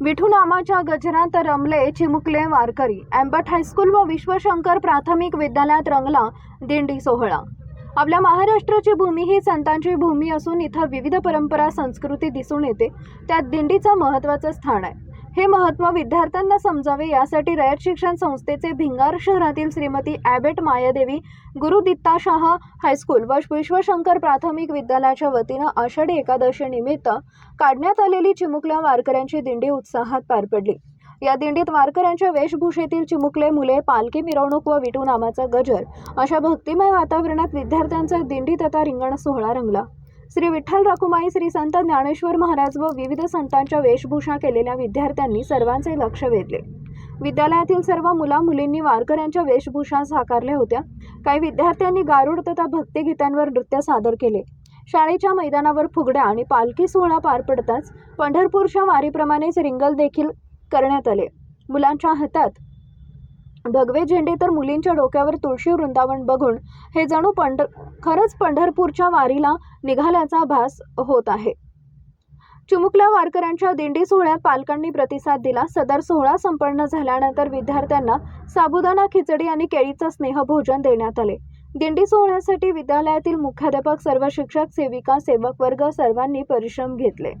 विठू नामाच्या गजरात रमले चिमुकले वारकरी. अँबट हायस्कूल व विश्वशंकर प्राथमिक विद्यालयात रंगला दिंडी सोहळा. आपल्या महाराष्ट्राची भूमी ही संतांची भूमी असून इथं विविध परंपरा संस्कृती दिसून येते. त्यात दिंडीचं महत्त्वाचं स्थान आहे. हे महत्त्व विद्यार्थ्यांना समजावे यासाठी रयत शिक्षण संस्थेचे भिंगार शहरातील श्रीमती ॲबेट मायादेवी गुरुदित्ता शाह हायस्कूल व विश्वशंकर प्राथमिक विद्यालयाच्या वतीनं आषाढी एकादशीनिमित्त काढण्यात आलेली चिमुकल्या वारकऱ्यांची दिंडी उत्साहात पार पडली. या दिंडीत वारकऱ्यांच्या वेशभूषेतील चिमुकले मुले पालखी मिरवणूक व विटू नामाचा गजर अशा भक्तिमय वातावरणात विद्यार्थ्यांचा दिंडी तथा रिंगण सोहळा रंगला. श्री विठ्ठल रखुमाई श्री संत ज्ञानेश्वर महाराज व विविध संतांच्या वेशभूषा केलेल्या विद्यार्थ्यांनी सर्वांचे लक्ष वेधले. विद्यालयातील सर्व मुला मुलींनी वारकऱ्यांच्या वेशभूषा साकारल्या होत्या. काही विद्यार्थ्यांनी गारुड तथा भक्तिगीतांवर नृत्य सादर केले. शाळेच्या मैदानावर फुगड्या आणि पालखी सोहळा पार पडताच पंढरपूरच्या वारीप्रमाणेच रिंगल देखील करण्यात आले. मुलांच्या हातात भगवे झेंडे तर मुलींच्या डोक्यावर तुळशी वृंदावन बघून हे जणू पंढर खरंच पंढरपूरच्या वारीला निघाल्याचा भास होत आहे. चिमुकल्या वारकऱ्यांच्या दिंडी सोहळ्यात पालकांनी प्रतिसाद दिला. सदर सोहळा संपन्न झाल्यानंतर विद्यार्थ्यांना साबुदाणा खिचडी आणि केळीचं स्नेहभोजन देण्यात आले. दिंडी सोहळ्यासाठी विद्यालयातील मुख्याध्यापक सर्व शिक्षक सेविका सेवक वर्ग सर्वांनी परिश्रम घेतले.